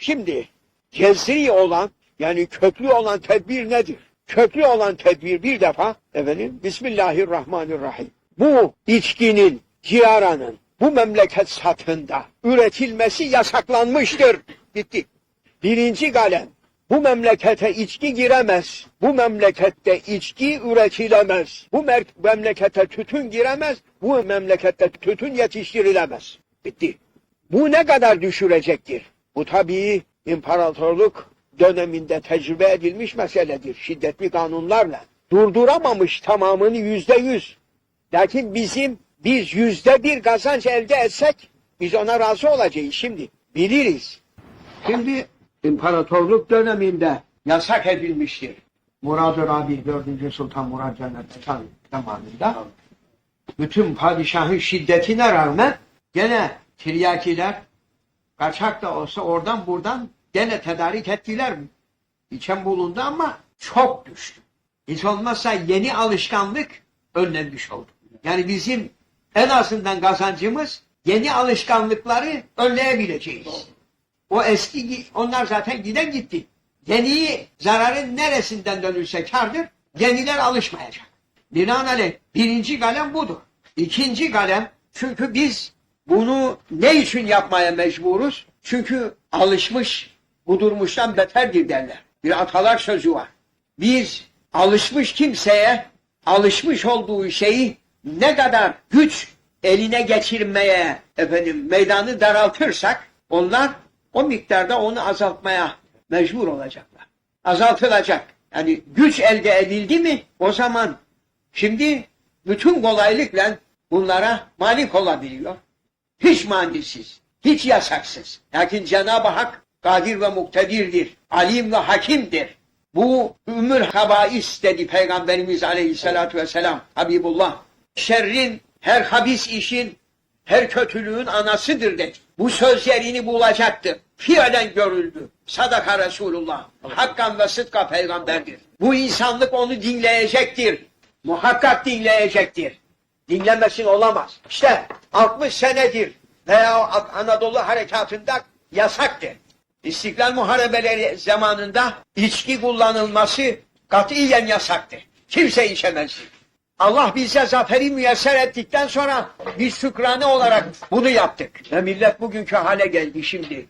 Şimdi cezri olan yani köklü olan tedbir nedir? Köklü olan tedbir bir defa efendim Bismillahirrahmanirrahim. Bu içkinin, ciyaranın bu memleket satında üretilmesi yasaklanmıştır. Bitti. Birinci kalem. Bu memlekete içki giremez. Bu memlekette içki üretilemez. Bu memlekete tütün giremez. Bu memlekette tütün yetiştirilemez. Bitti. Bu ne kadar düşürecektir? Bu tabii imparatorluk döneminde tecrübe edilmiş meseledir. Şiddetli kanunlarla. Durduramamış tamamını yüzde yüz. Lakin bizim biz yüzde bir kazanç elde etsek biz ona razı olacağız şimdi. Biliriz. Şimdi imparatorluk döneminde yasak edilmiştir. Muradur abi 4. Sultan Murad Cennet zamanında bütün padişahın şiddetine rağmen gene tiryakiler kaçak da olsa oradan buradan gene tedarik ettiler? İçen bulundu ama çok düştü. Hiç olmazsa yeni alışkanlık önlenmiş oldu. Yani bizim en azından kazancımız yeni alışkanlıkları önleyebileceğiz. O eski onlar zaten giden gitti. Yeniyi zararın neresinden dönülse kardır. Yeniler alışmayacak. Binaenaleyh birinci kalem budur. İkinci kalem çünkü biz bunu ne için yapmaya mecburuz? Çünkü alışmış kudurmuştan beterdir derler. Bir atalar sözü var. Biz alışmış kimseye alışmış olduğu şeyi ne kadar güç eline geçirmeye efendim meydanı daraltırsak onlar o miktarda onu azaltmaya mecbur olacaklar. Azaltılacak. Yani güç elde edildi mi o zaman şimdi bütün kolaylıkla bunlara malik olabiliyor. Hiç mandisiz, hiç yasaksız. Lakin Cenab-ı Hak kadir ve muktedirdir, alim ve hakimdir. Bu ümmül habais dedi Peygamberimiz aleyhissalatu vesselam Habibullah. Şerrin, her habis işin, her kötülüğün anasıdır dedi. Bu sözlerini bulacaktır. Fiilen görüldü. Sadaka Resulullah. Hakkan ve sıdka peygamberdir. Bu insanlık onu dinleyecektir. Muhakkak dinleyecektir. Dinlemesin olamaz. İşte 60 senedir veya Anadolu harekatında yasaktır. İstiklal muharebeleri zamanında içki kullanılması katiyen yasaktır. Kimse içemez. Allah bize zaferi müyesser ettikten sonra biz şükrane olarak bunu yaptık. Ve millet bugünkü hale geldi şimdi.